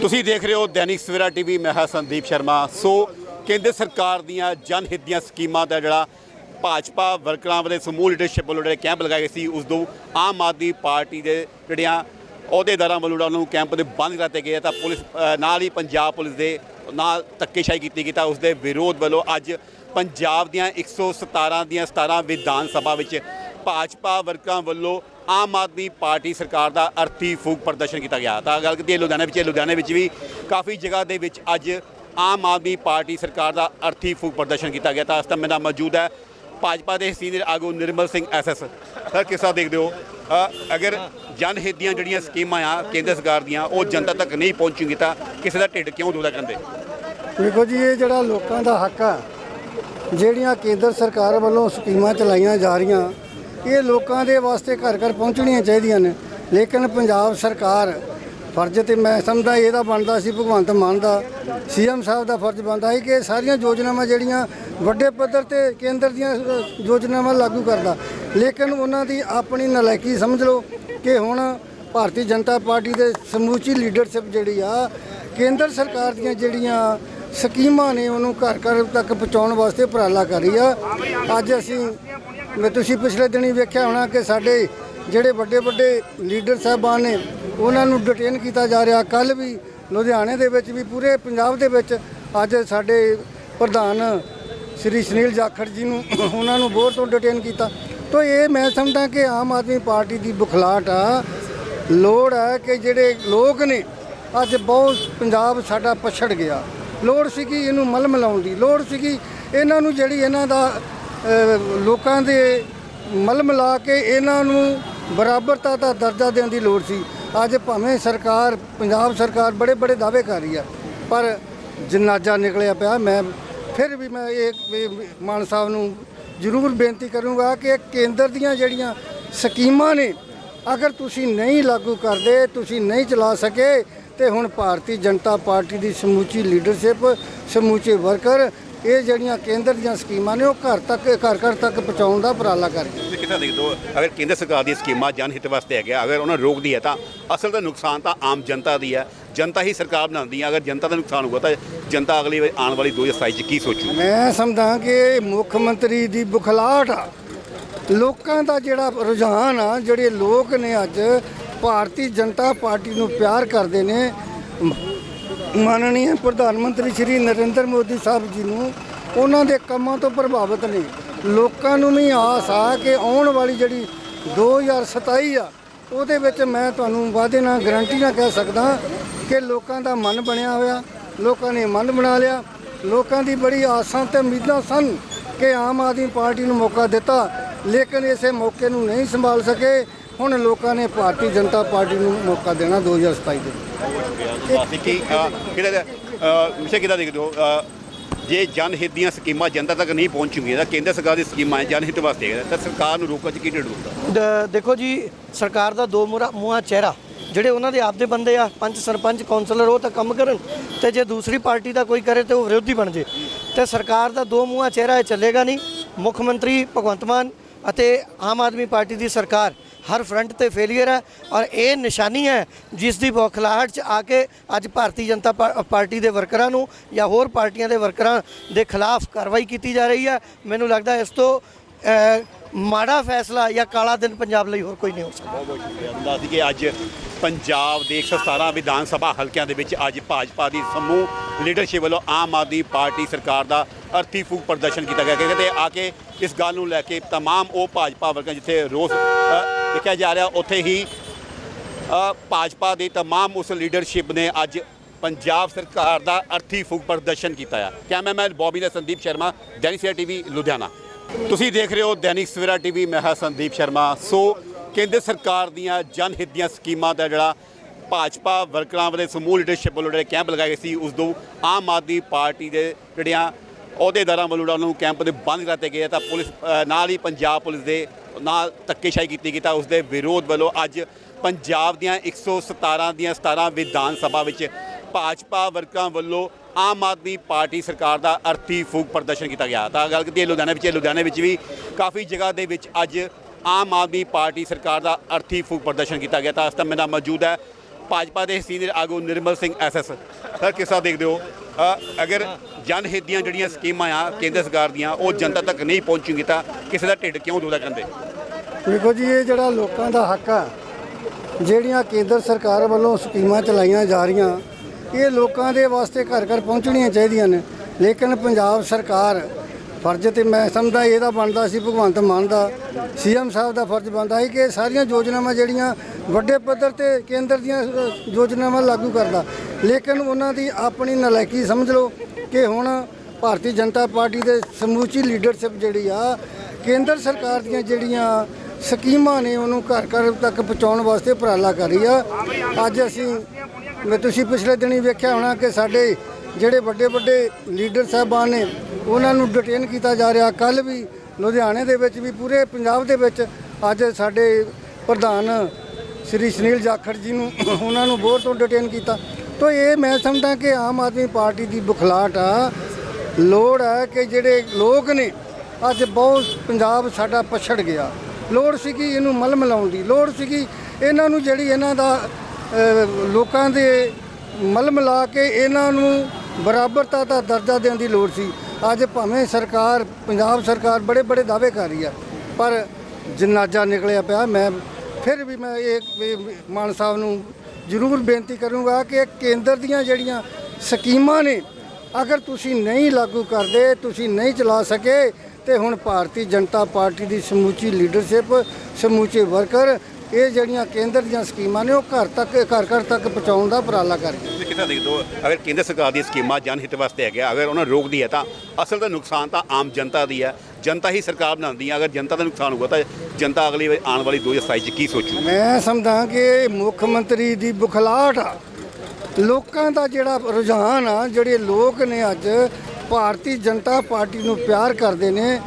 ਤੁਸੀਂ ਦੇਖ ਰਹੇ ਹੋ ਦੈਨਿਕ ਸਵੇਰਾ ਟੀਵੀ, ਮੈਂ ਹਾਂ ਸੰਦੀਪ ਸ਼ਰਮਾ। ਸੋ ਕੇਂਦਰ ਸਰਕਾਰ ਦੀਆਂ ਜਨਹਿਤ ਦੀਆਂ ਸਕੀਮਾਂ ਦਾ ਜਿਹੜਾ ਭਾਜਪਾ ਵਰਕਰਾਂ ਦੇ ਸਮੂਹ ਲੀਡਰਸ਼ਿਪ ਵੱਲੋਂ ਜਿਹੜੇ ਕੈਂਪ ਲਗਾਏ ਗਏ ਸੀ, ਉਸ ਤੋਂ ਆਮ ਆਦਮੀ ਪਾਰਟੀ ਦੇ ਜਿਹੜੀਆਂ ਅਹੁਦੇਦਾਰਾਂ ਵੱਲੋਂ ਉਹਨਾਂ ਨੂੰ ਕੈਂਪ ਦੇ ਬੰਦ ਕਰਤੇ ਗਏ ਤਾਂ ਪੁਲਿਸ ਨਾਲ ਹੀ ਪੰਜਾਬ ਪੁਲਿਸ ਦੇ ਨਾਲ ਧੱਕੇਸ਼ਾਹੀ ਕੀਤੀ ਗਈ, ਤਾਂ ਉਸ ਦੇ ਵਿਰੋਧ ਵੱਲੋਂ ਅੱਜ ਪੰਜਾਬ ਦੀਆਂ 117 ਦੀਆਂ 17 ਵਿਧਾਨ ਸਭਾ ਵਿੱਚ ਭਾਜਪਾ ਵਰਕਰਾਂ ਵੱਲੋਂ ਆਮ ਆਦਮੀ ਪਾਰਟੀ ਸਰਕਾਰ ਦਾ ਅਰਥੀ ਫੂਕ ਪ੍ਰਦਰਸ਼ਨ ਕੀਤਾ ਗਿਆ। ਤਾਂ ਗੱਲ ਕੀਤੀ ਲੁਧਿਆਣਾ ਵਿੱਚ ਲੁਧਿਆਣਾ ਵਿੱਚ ਵੀ ਕਾਫੀ ਜਗ੍ਹਾ ਦੇ ਵਿੱਚ ਅੱਜ ਆਮ ਆਦਮੀ ਪਾਰਟੀ ਸਰਕਾਰ ਦਾ ਅਰਥੀ ਫੂਕ ਪ੍ਰਦਰਸ਼ਨ ਕੀਤਾ ਗਿਆ। ਤਾਂ ਇਸ ਟਾਈਮ ਦਾ ਮੌਜੂਦ ਹੈ ਭਾਜਪਾ ਦੇ ਸੀਨੀਅਰ ਆਗੂ ਨਿਰਮਲ ਸਿੰਘ ਐਸਐਸ ਸਰ ਕਿਸ ਤਰ੍ਹਾਂ ਦੇਖਦੇ ਹੋ? ਅ, ਅਗਰ ਜਨਹਿਤ ਦੀਆਂ ਜਿਹੜੀਆਂ ਸਕੀਮਾਂ ਆ ਕੇਂਦਰ ਸਰਕਾਰ ਦੀਆਂ ਉਹ ਜਨਤਾ ਤੱਕ ਨਹੀਂ ਪਹੁੰਚੂਗੀ ਤਾਂ ਕਿਸੇ ਦਾ ਢਿੱਡ ਕਿਉਂ ਦੁਖਦਾ ਕਹਿੰਦੇ? ਦੇਖੋ ਜੀ ਇਹ ਜਿਹੜਾ ਲੋਕਾਂ ਦਾ ਹੱਕ ਆ ਜਿਹੜੀਆਂ ਕੇਂਦਰ ਸਰਕਾਰ ਵੱਲੋਂ ਸਕੀਮਾਂ ਚਲਾਈਆਂ ਜਾ ਰਹੀਆਂ ਇਹ ਲੋਕਾਂ ਦੇ ਵਾਸਤੇ ਘਰ ਘਰ ਪਹੁੰਚਣੀਆਂ ਚਾਹੀਦੀਆਂ ਨੇ। ਲੇਕਿਨ ਪੰਜਾਬ ਸਰਕਾਰ ਫਰਜ਼ ਤੇ ਮੈਂ ਸਮਝਦਾ ਇਹਦਾ ਬਣਦਾ ਸੀ, ਭਗਵੰਤ ਮਾਨ ਦਾ, ਸੀਐਮ ਸਾਹਿਬ ਦਾ ਫਰਜ਼ ਬਣਦਾ ਸੀ ਕਿ ਇਹ ਸਾਰੀਆਂ ਯੋਜਨਾਵਾਂ ਜਿਹੜੀਆਂ ਵੱਡੇ ਪੱਧਰ ਤੇ ਕੇਂਦਰ ਦੀਆਂ ਯੋਜਨਾਵਾਂ ਲਾਗੂ ਕਰਦਾ। ਲੇਕਿਨ ਉਹਨਾਂ ਦੀ ਆਪਣੀ ਨਲਾਇਕੀ ਸਮਝ ਲਓ ਕਿ ਹੁਣ ਭਾਰਤੀ ਜਨਤਾ ਪਾਰਟੀ ਦੇ ਸਮੂਚੀ ਲੀਡਰਸ਼ਿਪ ਜਿਹੜੀ ਆ, ਕੇਂਦਰ ਸਰਕਾਰ ਦੀਆਂ ਜਿਹੜੀਆਂ ਸਕੀਮਾਂ ਨੇ ਉਹਨੂੰ ਘਰ ਘਰ ਤੱਕ ਪਹੁੰਚਾਉਣ ਵਾਸਤੇ ਉਪਰਾਲਾ ਕਰ ਰਹੀ ਆ। ਅੱਜ ਅਸੀਂ ਮੈਂ ਤੁਸੀਂ ਪਿਛਲੇ ਦਿਨੀ ਵੇਖਿਆ ਹੋਣਾ ਕਿ ਸਾਡੇ ਜਿਹੜੇ ਵੱਡੇ ਵੱਡੇ ਲੀਡਰ ਸਾਹਿਬਾਨ ਨੇ, ਉਹਨਾਂ ਨੂੰ ਡਿਟੇਨ ਕੀਤਾ ਜਾ ਰਿਹਾ। ਕੱਲ ਵੀ ਲੁਧਿਆਣੇ ਦੇ ਵਿੱਚ ਵੀ, ਪੂਰੇ ਪੰਜਾਬ ਦੇ ਵਿੱਚ ਅੱਜ ਸਾਡੇ ਪ੍ਰਧਾਨ ਸ੍ਰੀ ਸੁਨੀਲ ਜਾਖੜ ਜੀ ਨੂੰ ਉਹਨਾਂ ਨੂੰ ਬਹੁਤ ਤੋਂ ਡਿਟੇਨ ਕੀਤਾ। ਤਾਂ ਇਹ ਮੈਂ ਸਮਝਦਾ ਕਿ ਆਮ ਆਦਮੀ ਪਾਰਟੀ ਦੀ ਬੁਖਲਾਟ ਆ, ਲੋੜ ਹੈ ਕਿ ਜਿਹੜੇ ਲੋਕ ਨੇ, ਅੱਜ ਬਹੁਤ ਪੰਜਾਬ ਸਾਡਾ ਪਛੜ ਗਿਆ। ਲੋੜ ਸੀਗੀ ਇਹਨੂੰ ਮਲ ਮਿਲਾਉਣ ਦੀ, ਲੋੜ ਸੀਗੀ ਇਹਨਾਂ ਨੂੰ ਜਿਹੜੀ ਇਹਨਾਂ ਦਾ ਲੋਕਾਂ ਦੇ ਮਲ ਮਿਲਾ ਕੇ ਇਹਨਾਂ ਨੂੰ ਬਰਾਬਰਤਾ ਦਾ ਦਰਜਾ ਦੇਣ ਦੀ ਲੋੜ ਸੀ। ਅੱਜ ਭਾਵੇਂ ਸਰਕਾਰ, ਪੰਜਾਬ ਸਰਕਾਰ ਬੜੇ ਬੜੇ ਦਾਅਵੇ ਕਰ ਰਹੀ ਆ, ਪਰ ਜਨਾਜ਼ਾ ਨਿਕਲਿਆ ਪਿਆ। ਮੈਂ ਫਿਰ ਵੀ ਮੈਂ ਇਹ ਮਾਨ ਸਾਹਿਬ ਨੂੰ ਜ਼ਰੂਰ ਬੇਨਤੀ ਕਰੂੰਗਾ ਕਿ ਕੇਂਦਰ ਦੀਆਂ ਜਿਹੜੀਆਂ ਸਕੀਮਾਂ ਨੇ, ਅਗਰ ਤੁਸੀਂ ਨਹੀਂ ਲਾਗੂ ਕਰਦੇ, ਤੁਸੀਂ ਨਹੀਂ ਚਲਾ ਸਕੇ, ਤੇ ਹੁਣ ਭਾਰਤੀ ਜਨਤਾ ਪਾਰਟੀ ਦੀ ਸਮੂਚੀ ਲੀਡਰਸ਼ਿਪ ਸਮੂਚੇ ਵਰਕਰ ਇਹ ਜਿਹੜੀਆਂ ਕੇਂਦਰ ਦੀਆਂ ਸਕੀਮਾਂ ਨੇ ਉਹ ਘਰ ਤੱਕ ਘਰ ਘਰ ਤੱਕ ਪਹੁੰਚਾਉਣ ਦਾ ਉਪਰਾਲਾ ਕਰਨਗੇ ਤੁਸੀਂ ਕਿੱਦਾਂ ਦੇਖਦੇ ਹੋ? ਅਗਰ ਕੇਂਦਰ ਸਰਕਾਰ ਦੀ ਸਕੀਮਾਂ ਜਨਹਿਤ ਵਾਸਤੇ ਹੈਗੇ ਅਗਰ ਉਹਨਾਂ ਨੂੰ ਰੋਕਦੀ ਹੈ ਤਾਂ ਅਸਲ ਦਾ ਨੁਕਸਾਨ ਤਾਂ ਆਮ ਜਨਤਾ ਦੀ ਹੈ। ਜਨਤਾ ਹੀ ਸਰਕਾਰ ਬਣਾਉਂਦੀ ਹੈ। ਅਗਰ ਜਨਤਾ ਦਾ ਨੁਕਸਾਨ ਹੋਊਗਾ ਤਾਂ ਜਨਤਾ ਅਗਲੀ ਵਾਰੀ ਆਉਣ ਵਾਲੀ 2027 ਚ ਕੀ ਸੋਚੂ ਮੈਂ ਸਮਝਦਾ ਕਿ ਮੁੱਖ ਮੰਤਰੀ ਦੀ ਬੁਖਲਾਹਟ ਆ। ਲੋਕਾਂ ਦਾ ਜਿਹੜਾ ਰੁਝਾਨ ਆ ਜਿਹੜੇ ਲੋਕ ਨੇ ਅੱਜ ਭਾਰਤੀ ਜਨਤਾ ਪਾਰਟੀ ਨੂੰ ਪਿਆਰ ਕਰਦੇ ਨੇ ਮਾਨਨੀय ਪ੍ਰਧਾਨ ਮੰਤਰੀ ਸ਼੍ਰੀ ਨਰਿੰਦਰ ਮੋਦੀ ਸਾਹਿਬ ਜੀ ਨੂੰ ਉਹਨਾਂ ਦੇ ਕੰਮਾਂ ਤੋਂ ਪ੍ਰਭਾਵਿਤ ਨੇ। ਲੋਕਾਂ ਨੂੰ ਵੀ ਆਸ ਆ ਕਿ ਆਉਣ ਵਾਲੀ ਜਿਹੜੀ 2027 ਆ, ਉਹਦੇ ਵਿੱਚ ਮੈਂ ਤੁਹਾਨੂੰ ਵਾਅਦੇ ਨਾਲ ਗਰੰਟੀ ਨਾਲ ਕਹਿ ਸਕਦਾ ਕਿ ਲੋਕਾਂ ਦਾ ਮਨ ਬਣਿਆ ਹੋਇਆ, ਲੋਕਾਂ ਨੇ ਮਨ ਬਣਾ ਲਿਆ। ਲੋਕਾਂ ਦੀ ਬੜੀ ਆਸਾਂ ਤੇ ਉਮੀਦਾਂ ਸਨ ਕਿ ਆਮ ਆਦਮੀ ਪਾਰਟੀ ਨੂੰ ਮੌਕਾ ਦਿੱਤਾ, ਲੇਕਿਨ ਇਸੇ ਮੌਕੇ ਨੂੰ ਨਹੀਂ ਸੰਭਾਲ ਸਕੇ। ਹੁਣ ਲੋਕਾਂ ਨੇ ਭਾਰਤੀ ਜਨਤਾ ਪਾਰਟੀ ਨੂੰ ਮੌਕਾ ਦੇਣਾ 2027 ਦੇ ਬਾਕੀ ਕੀ ਵਿਸ਼ੇ ਕਿਹਦਾ ਦੇਖਦੇ ਹੋ? ਜੇ ਜਨਹਿਤ ਦੀਆਂ ਸਕੀਮਾਂ ਜਨਤਾ ਤੱਕ ਨਹੀਂ ਪਹੁੰਚੂਗੀਆਂ ਤਾਂ ਕੇਂਦਰ ਸਰਕਾਰ ਦੀ ਸਕੀਮਾਂ ਜਨਹਿਤ ਵਾਸਤੇ। ਹੈ ਤਾਂ ਸਰਕਾਰ ਨੂੰ ਰੋਕਣ ਚ ਕੀ ਢਿੱਡ ਦੁਖਦਾ ਦ- ਦੇਖੋ ਜੀ ਸਰਕਾਰ ਦਾ ਦੋ ਮੂਹਰਾ ਮੂੰਹਾਂ ਚਿਹਰਾ। ਜਿਹੜੇ ਉਹਨਾਂ ਦੇ ਆਪਦੇ ਬੰਦੇ ਆ ਪੰਚ ਸਰਪੰਚ ਕੌਂਸਲਰ ਉਹ ਤਾਂ ਕੰਮ ਕਰਨ। ਤੇ ਜੇ ਦੂਸਰੀ ਪਾਰਟੀ ਦਾ ਕੋਈ ਕਰੇ ਤੇ ਉਹ ਵਿਰੋਧੀ ਬਣ ਜੇ। ਤੇ ਸਰਕਾਰ ਦਾ ਦੋ ਮੂੰਹਾਂ ਚਿਹਰਾ ਇਹ ਚੱਲੇਗਾ ਨਹੀਂ। ਮੁੱਖ ਮੰਤਰੀ ਭਗਵੰਤ ਮਾਨ ਅਤੇ ਆਮ ਆਦਮੀ ਪਾਰਟੀ ਦੀ ਸਰਕਾਰ। ਹਰ ਫਰੰਟ ਤੇ ਫੇਲੀਅਰ ਹੈ ਔਰ ਇਹ ਨਿਸ਼ਾਨੀ ਹੈ ਜਿਸ ਦੀ ਬੌਖਲਾਹਟ ਚ ਆ ਕੇ ਅੱਜ ਭਾਰਤੀ ਜਨਤਾ ਪਾ- ਪਾਰਟੀ ਦੇ ਵਰਕਰਾਂ ਨੂੰ ਜਾਂ ਹੋਰ ਪਾਰਟੀਆਂ ਦੇ ਵਰਕਰਾਂ ਦੇ ਖਿਲਾਫ ਕਾਰਵਾਈ ਕੀਤੀ ਜਾ ਰਹੀ ਹੈ ਮੈਨੂੰ ਲੱਗਦਾ ਇਸ ਤੋਂ ਅ, ਮਾੜਾ ਫੈਸਲਾ ਜਾਂ ਕਾਲਾ ਦਿਨ ਪੰਜਾਬ ਲਈ ਹੋਰ ਕੋਈ ਨਹੀਂ ਹੋ ਸਕਦਾ ਬਹੁਤ ਬਹੁਤ ਸ਼ੁਕਰੀਆ ਦੱਸ ਦਈਏ ਅੱਜ ਪੰਜਾਬ ਦੇ 117 ਵਿਧਾਨ ਸਭਾ ਹਲਕਿਆਂ ਦੇ ਵਿੱਚ ਅੱਜ ਭਾਜਪਾ ਦੀ ਸਮੂਹ ਲੀਡਰਸ਼ਿਪ ਵੱਲੋਂ ਆਮ ਆਦਮੀ ਪਾਰਟੀ ਸਰਕਾਰ ਦਾ ਅਰਥੀ ਫੂਕ ਪ੍ਰਦਰਸ਼ਨ ਕੀਤਾ ਗਿਆ ਕਹਿੰਦੇ ਆ ਕੇ ਇਸ ਗੱਲ ਨੂੰ ਲੈ ਕੇ तमाम ਉਹ ਭਾਜਪਾ ਵਰਗਾਂ ਜਿੱਥੇ ਰੋਸ ਅ, ਦੇਖਿਆ ਜਾ ਰਿਹਾ ਉੱਥੇ ਹੀ ਅ, ਭਾਜਪਾ ਦੀ तमाम ਉਸ ਲੀਡਰਸ਼ਿਪ ਨੇ ਅੱਜ ਪੰਜਾਬ ਸਰਕਾਰ ਦਾ ਅਰਥੀ ਫੂਕ ਪ੍ਰਦਰਸ਼ਨ ਕੀਤਾ ਆ ਕੈਮਰਾਮੈਨ ਬੌਬੀ ਦਾ ਸੰਦੀਪ ਸ਼ਰਮਾ ਦੈਨਿਕ ਸਵੇਰਾ ਟੀਵੀ ਲੁਧਿਆਣਾ ਤੁਸੀਂ ਦੇਖ ਰਹੇ ਹੋ ਦੈਨਿਕ ਸਵੇਰਾ ਟੀਵੀ ਮੈਂ ਹਾਂ ਸੰਦੀਪ ਸ਼ਰਮਾ ਸੋ ਕੇਂਦਰ ਸਰਕਾਰ ਦੀਆਂ ਜਨਹਿਤ ਦੀਆਂ ਸਕੀਮਾਂ ਦਾ ਜਿਹੜਾ ਭਾਜਪਾ ਵਰਕਰਾਂ ਦੇ ਸਮੂਹ ਲੀਡਰਸ਼ਿਪ ਵੱਲੋਂ ਜਿਹੜੇ ਕੈਂਪ ਲਗਾਏ ਗਏ ਸੀ ਉਸ ਤੋਂ ਆਮ ਆਦਮੀ ਪਾਰਟੀ ਦੇ ਜਿਹੜੀਆਂ ਅਹੁਦੇਦਾਰਾਂ ਵੱਲੋਂ ਉਹਨਾਂ ਨੂੰ ਕੈਂਪ ਦੇ ਬੰਦ ਕਰਤੇ ਗਏ ਤਾਂ ਪੁਲਿਸ ਅ, ਨਾਲ ਹੀ ਪੰਜਾਬ ਪੁਲਿਸ ਦੇ ਨਾਲ ਧੱਕੇਸ਼ਾਹੀ ਕੀਤੀ ਗਈ ਤਾਂ ਉਸ ਦੇ ਵਿਰੋਧ ਵੱਲੋਂ ਅੱਜ ਪੰਜਾਬ ਦੀਆਂ 117 ਦੀਆਂ 17 ਵਿਧਾਨ ਸਭਾ ਵਿੱਚ ਭਾਜਪਾ ਵਰਕਰਾਂ ਵੱਲੋਂ ਆਮ ਆਦਮੀ ਪਾਰਟੀ ਸਰਕਾਰ ਦਾ ਅਰਥੀ ਫੂਕ ਪ੍ਰਦਰਸ਼ਨ ਕੀਤਾ ਗਿਆ। ਤਾਂ ਗੱਲ ਕੀਤੀ ਲੁਧਿਆਣਾ ਵਿੱਚ, ਲੁਧਿਆਣੇ ਵਿੱਚ ਵੀ ਕਾਫੀ ਜਗ੍ਹਾ ਦੇ ਵਿੱਚ ਅੱਜ ਆਮ ਆਦਮੀ ਪਾਰਟੀ ਸਰਕਾਰ ਦਾ ਅਰਥੀ ਫੂਕ ਪ੍ਰਦਰਸ਼ਨ ਕੀਤਾ ਗਿਆ। ਤਾਂ ਇਸ ਟਾਈਮ ਮੇਰਾ ਮੌਜੂਦ ਹੈ ਭਾਜਪਾ ਦੇ ਸੀਨੀਅਰ ਆਗੂ ਨਿਰਮਲ ਸਿੰਘ ਐਸਐਸ ਸਰ ਕਿਸ ਤਰ੍ਹਾਂ ਦੇਖਦੇ ਹੋ? ਅਗਰ ਜਨ ਹਿੱਤ ਦੀਆਂ ਜਿਹੜੀਆਂ ਸਕੀਮਾਂ ਆ, ਕੇਂਦਰ ਸਰਕਾਰ ਦੀਆਂ, ਉਹ ਜਨਤਾ ਤੱਕ ਨਹੀਂ ਪਹੁੰਚੂਗੀ ਤਾਂ ਕਿਸੇ ਦਾ ਢਿੱਡ ਕਿਉਂ ਦੁਖਦਾ ਕਹਿੰਦੇ ਦੇਖੋ ਜੀ, ਇਹ ਜਿਹੜਾ ਲੋਕਾਂ ਦਾ ਹੱਕ ਆ, ਜਿਹੜੀਆਂ ਕੇਂਦਰ ਸਰਕਾਰ ਵੱਲੋਂ ਸਕੀਮਾਂ ਚਲਾਈਆਂ ਜਾ ਰਹੀਆਂ, ਇਹ ਲੋਕਾਂ ਦੇ ਵਾਸਤੇ ਘਰ ਘਰ ਪਹੁੰਚਣੀਆਂ ਚਾਹੀਦੀਆਂ ਨੇ। ਲੇਕਿਨ ਪੰਜਾਬ ਸਰਕਾਰ ਫਰਜ਼ ਤੇ ਮੈਂ ਸਮਝਦਾ ਇਹਦਾ ਬਣਦਾ ਸੀ, ਭਗਵੰਤ ਮਾਨ ਦਾ, ਸੀਐਮ ਸਾਹਿਬ ਦਾ ਫਰਜ਼ ਬਣਦਾ ਸੀ ਕਿ ਸਾਰੀਆਂ ਯੋਜਨਾਵਾਂ ਜਿਹੜੀਆਂ ਵੱਡੇ ਪੱਧਰ ਤੇ ਕੇਂਦਰ ਦੀਆਂ ਯੋਜਨਾਵਾਂ ਲਾਗੂ ਕਰਦਾ। ਲੇਕਿਨ ਉਹਨਾਂ ਦੀ ਆਪਣੀ ਨਲਾਇਕੀ ਸਮਝ ਲਓ ਕਿ ਹੁਣ ਭਾਰਤੀ ਜਨਤਾ ਪਾਰਟੀ ਦੇ ਸਮੂਚੀ ਲੀਡਰਸ਼ਿਪ ਜਿਹੜੀ ਆ, ਕੇਂਦਰ ਸਰਕਾਰ ਦੀਆਂ ਜਿਹੜੀਆਂ ਸਕੀਮਾਂ ਨੇ ਉਹਨੂੰ ਘਰ ਘਰ ਤੱਕ ਪਹੁੰਚਾਉਣ ਵਾਸਤੇ ਉਪਰਾਲਾ ਕਰ ਰਹੀ ਆ। ਅੱਜ ਅਸੀਂ ਮੈਂ ਤੁਸੀਂ ਪਿਛਲੇ ਦਿਨੀ ਵੇਖਿਆ ਹੋਣਾ ਕਿ ਸਾਡੇ ਜਿਹੜੇ ਵੱਡੇ ਵੱਡੇ ਲੀਡਰ ਸਾਹਿਬਾਨ ਨੇ ਉਹਨਾਂ ਨੂੰ ਡਿਟੇਨ ਕੀਤਾ ਜਾ ਰਿਹਾ। ਕੱਲ ਵੀ ਲੁਧਿਆਣੇ ਦੇ ਵਿੱਚ ਵੀ, ਪੂਰੇ ਪੰਜਾਬ ਦੇ ਵਿੱਚ ਅੱਜ ਸਾਡੇ ਪ੍ਰਧਾਨ ਸ੍ਰੀ ਸੁਨੀਲ ਜਾਖੜ ਜੀ ਨੂੰ ਉਹਨਾਂ ਨੂੰ ਬਹੁਤ ਤੋਂ ਡਿਟੇਨ ਕੀਤਾ। ਤਾਂ ਇਹ ਮੈਂ ਸਮਝਦਾ ਕਿ ਆਮ ਆਦਮੀ ਪਾਰਟੀ ਦੀ ਬੁਖਲਾਟ ਆ। ਲੋੜ ਹੈ ਕਿ ਜਿਹੜੇ ਲੋਕ ਨੇ, ਅੱਜ ਬਹੁਤ ਪੰਜਾਬ ਸਾਡਾ ਪਛੜ ਗਿਆ। ਲੋੜ ਸੀਗੀ ਇਹਨੂੰ ਮਲ ਮਿਲਾਉਣ ਦੀ। ਲੋੜ ਸੀਗੀ ਇਹਨਾਂ ਨੂੰ ਜਿਹੜੀ ਇਹਨਾਂ ਦਾ ਲੋਕਾਂ ਦੇ ਮਲ ਮਿਲਾ ਕੇ ਇਹਨਾਂ ਨੂੰ ਬਰਾਬਰਤਾ ਦਾ ਦਰਜਾ ਦੇਣ ਦੀ ਲੋੜ ਸੀ। ਅੱਜ ਭਾਵੇਂ ਸਰਕਾਰ, ਪੰਜਾਬ ਸਰਕਾਰ ਬੜੇ ਬੜੇ ਦਾਅਵੇ ਕਰ ਰਹੀ ਆ, ਪਰ ਜਨਾਜ਼ਾ ਨਿਕਲਿਆ ਪਿਆ। ਮੈਂ ਫਿਰ ਵੀ ਮੈਂ ਇਹ ਮਾਨ ਸਾਹਿਬ ਨੂੰ ਜ਼ਰੂਰ ਬੇਨਤੀ ਕਰੂੰਗਾ ਕਿ ਕੇਂਦਰ ਦੀਆਂ ਜਿਹੜੀਆਂ ਸਕੀਮਾਂ ਨੇ, ਅਗਰ ਤੁਸੀਂ ਨਹੀਂ ਲਾਗੂ ਕਰਦੇ, ਤੁਸੀਂ ਨਹੀਂ ਚਲਾ ਸਕੇ, ਤੇ ਹੁਣ ਭਾਰਤੀ ਜਨਤਾ ਪਾਰਟੀ ਦੀ ਸਮੂਚੀ ਲੀਡਰਸ਼ਿਪ ਸਮੂਚੇ ਵਰਕਰ ਇਹ ਜਿਹੜੀਆਂ ਕੇਂਦਰ ਦੀਆਂ ਸਕੀਮਾਂ ਨੇ ਉਹ ਘਰ ਤੱਕ ਘਰ ਘਰ ਤੱਕ ਪਹੁੰਚਾਉਣ ਦਾ ਉਪਰਾਲਾ ਕਰਨਗੇ ਤੁਸੀਂ ਤਰ੍ਹਾਂ ਦੇਖਦੇ ਹੋ? ਅਗਰ ਕੇਂਦਰ ਸਰਕਾਰ ਦੀ ਸਕੀਮਾਂ ਜਨ ਹਿੱਤ ਵਾਸਤੇ ਹੈਗੇ ਅਗਰ ਉਹਨਾਂ ਰੋਕਦੀ ਹੈ ਤਾਂ ਅਸਲ ਦਾ ਨੁਕਸਾਨ ਤਾਂ ਆਮ ਜਨਤਾ ਦੀ ਹੈ। ਜਨਤਾ ਹੀ ਸਰਕਾਰ ਬਣਾਉਂਦੀ ਹੈ ਅਗਰ ਜਨਤਾ ਦਾ ਨੁਕਸਾਨ ਹੋਊਗਾ ਤਾਂ ਜਨਤਾ ਅਗਲੀ ਵਾਰ ਆਉਣ ਵਾਲੀ 2027 ਚ ਕੀ ਸੋਚੂ ਮੈਂ ਸਮਝਦਾ ਕਿ ਮੁੱਖ ਮੰਤਰੀ ਦੀ ਬੁਖਲਾਟ ਆ। ਲੋਕਾਂ ਦਾ ਜਿਹੜਾ ਰੁਝਾਨ ਆ ਜਿਹੜੇ ਲੋਕ ਨੇ ਅੱਜ ਭਾਰਤੀ ਜਨਤਾ ਪਾਰਟੀ ਨੂੰ ਪਿਆਰ ਕਰਦੇ ਨੇ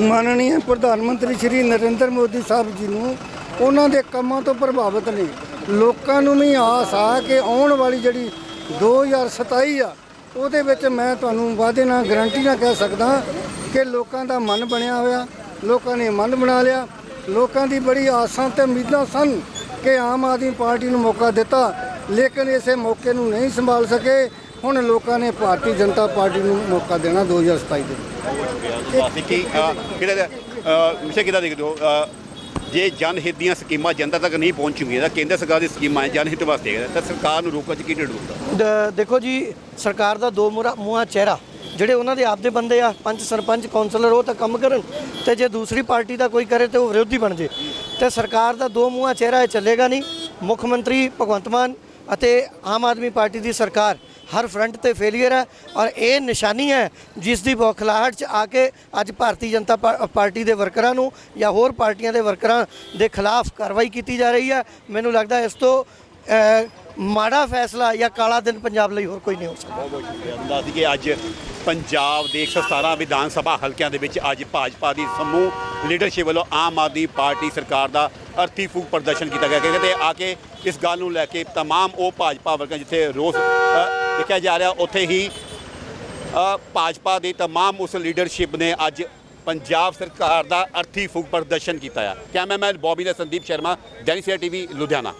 ਮ- ਪ੍ਰਧਾਨ ਮੰਤਰੀ ਸ਼੍ਰੀ ਨਰਿੰਦਰ ਮੋਦੀ ਸਾਹਿਬ ਜੀ ਨੂੰ, ਉਹਨਾਂ ਦੇ ਕੰਮਾਂ ਤੋਂ ਪ੍ਰਭਾਵਿਤ ਨੇ। ਲੋਕਾਂ ਨੂੰ ਵੀ ਆਸ ਆ ਕਿ ਆਉਣ ਵਾਲੀ ਜਿਹੜੀ 2027 ਆ, ਉਹਦੇ ਵਿੱਚ ਮੈਂ ਤੁਹਾਨੂੰ ਵਾਅਦੇ ਨਾਲ ਗਰੰਟੀ ਨਾਲ ਕਹਿ ਸਕਦਾ ਕਿ ਲੋਕਾਂ ਦਾ ਮਨ ਬਣਿਆ ਹੋਇਆ, ਲੋਕਾਂ ਨੇ ਮਨ ਬਣਾ ਲਿਆ। ਲੋਕਾਂ ਦੀ ਬੜੀ ਆਸਾਂ ਤੇ ਉਮੀਦਾਂ ਸਨ ਕਿ ਆਮ ਆਦਮੀ ਪਾਰਟੀ ਨੂੰ ਮੌਕਾ ਦਿੱਤਾ, ਲੇਕਿਨ ਇਸੇ ਮੌਕੇ ਨੂੰ ਨਹੀਂ ਸੰਭਾਲ ਸਕੇ। ਹੁਣ ਲੋਕਾਂ ਨੇ ਭਾਰਤੀ ਜਨਤਾ ਪਾਰਟੀ ਨੂੰ ਮੌਕਾ ਦੇਣਾ 2027 ਦੇ। ਵਿੱਚ। ਅਸੀਂ ਕੀ ਕਿਹਦਾ ਵਿਸ਼ੇ ਕਿਹਦਾ ਦੇਖਦੇ ਹੋ? ਅ, ਜੇ ਜਨ ਹਿੱਤ ਦੀਆਂ ਸਕੀਮਾਂ ਜਨਤਾ ਤੱਕ ਨਹੀਂ ਪਹੁੰਚੂਗੀਆਂ ਤਾਂ ਕੇਂਦਰ ਸਰਕਾਰ ਦੀ ਸਕੀਮਾਂ ਹੈ ਜਨ ਹਿੱਤ ਵਾਸਤੇ। ਹੈ ਤਾਂ ਸਰਕਾਰ ਨੂੰ ਰੋਕਣ ਚ ਕੀ ਢਿੱਡ ਦੁਖਦਾ ਦ- ਦੇਖੋ ਜੀ ਸਰਕਾਰ ਦਾ ਦੋ ਮੂਰਾ ਮੂੰਹਾਂ ਚਿਹਰਾ। ਜਿਹੜੇ ਉਹਨਾਂ ਦੇ ਆਪਦੇ ਬੰਦੇ ਆ ਪੰਚ ਸਰਪੰਚ ਕੌਂਸਲਰ ਉਹ ਤਾਂ ਕੰਮ ਕਰਨ। ਤੇ ਜੇ ਦੂਸਰੀ ਪਾਰਟੀ ਦਾ ਕੋਈ ਕਰੇ ਤੇ ਉਹ ਵਿਰੋਧੀ ਬਣ ਜੇ। ਤੇ ਸਰਕਾਰ ਦਾ ਦੋ ਮੂੰਹਾਂ ਚਿਹਰਾ ਇਹ ਚੱਲੇਗਾ ਨਹੀਂ। ਮੁੱਖ ਮੰਤਰੀ ਭਗਵੰਤ ਮਾਨ ਅਤੇ ਆਮ ਆਦਮੀ ਪਾਰਟੀ ਦੀ ਸਰਕਾਰ। ਹਰ ਫਰੰਟ ਤੇ ਫੇਲੀਅਰ ਹੈ ਔਰ ਇਹ ਨਿਸ਼ਾਨੀ ਹੈ ਜਿਸ ਦੀ ਬੌਖਲਾਹਟ ਚ ਆ ਕੇ ਅੱਜ ਭਾਰਤੀ ਜਨਤਾ ਪਾ- ਪਾਰਟੀ ਦੇ ਵਰਕਰਾਂ ਨੂੰ ਜਾਂ ਹੋਰ ਪਾਰਟੀਆਂ ਦੇ ਵਰਕਰਾਂ ਦੇ ਖਿਲਾਫ ਕਾਰਵਾਈ ਕੀਤੀ ਜਾ ਰਹੀ ਹੈ ਮੈਨੂੰ ਲੱਗਦਾ ਇਸ ਤੋਂ ਅ, ਮਾੜਾ ਫੈਸਲਾ ਜਾਂ ਕਾਲਾ ਦਿਨ ਪੰਜਾਬ ਲਈ ਹੋਰ ਕੋਈ ਨਹੀਂ ਹੋ ਸਕਦਾ ਬਹੁਤ ਬਹੁਤ ਸ਼ੁਕਰੀਆ ਦੱਸ ਦਈਏ ਅੱਜ ਪੰਜਾਬ ਦੇ 117 ਵਿਧਾਨ ਸਭਾ ਹਲਕਿਆਂ ਦੇ ਵਿੱਚ ਅੱਜ ਭਾਜਪਾ ਦੀ ਸਮੂਹ ਲੀਡਰਸ਼ਿਪ ਵੱਲੋਂ ਆਮ ਆਦਮੀ ਪਾਰਟੀ ਸਰਕਾਰ ਦਾ ਅਰਥੀ ਫੂਕ ਪ੍ਰਦਰਸ਼ਨ ਕੀਤਾ ਗਿਆ ਕਹਿੰਦੇ ਆ ਕੇ ਇਸ ਗੱਲ ਨੂੰ ਲੈ ਕੇ तमाम ਉਹ ਭਾਜਪਾ ਵਰਕਰ ਜਿੱਥੇ ਰੋਸ ਅ, ਦੇਖਿਆ ਜਾ ਰਿਹਾ ਉੱਥੇ ਹੀ ਅ, ਭਾਜਪਾ ਦੀ तमाम ਉਸ ਲੀਡਰਸ਼ਿਪ ਨੇ ਅੱਜ ਪੰਜਾਬ ਸਰਕਾਰ ਦਾ ਅਰਥੀ ਫੂਕ ਪ੍ਰਦਰਸ਼ਨ ਕੀਤਾ ਹੈ ਕੈਮਰਾਮੈਨ ਬੌਬੀ ਨੇ ਸੰਦੀਪ ਸ਼ਰਮਾ ਦੈਨਿਕ ਸਵੇਰਾ ਟੀਵੀ ਲੁਧਿਆਣਾ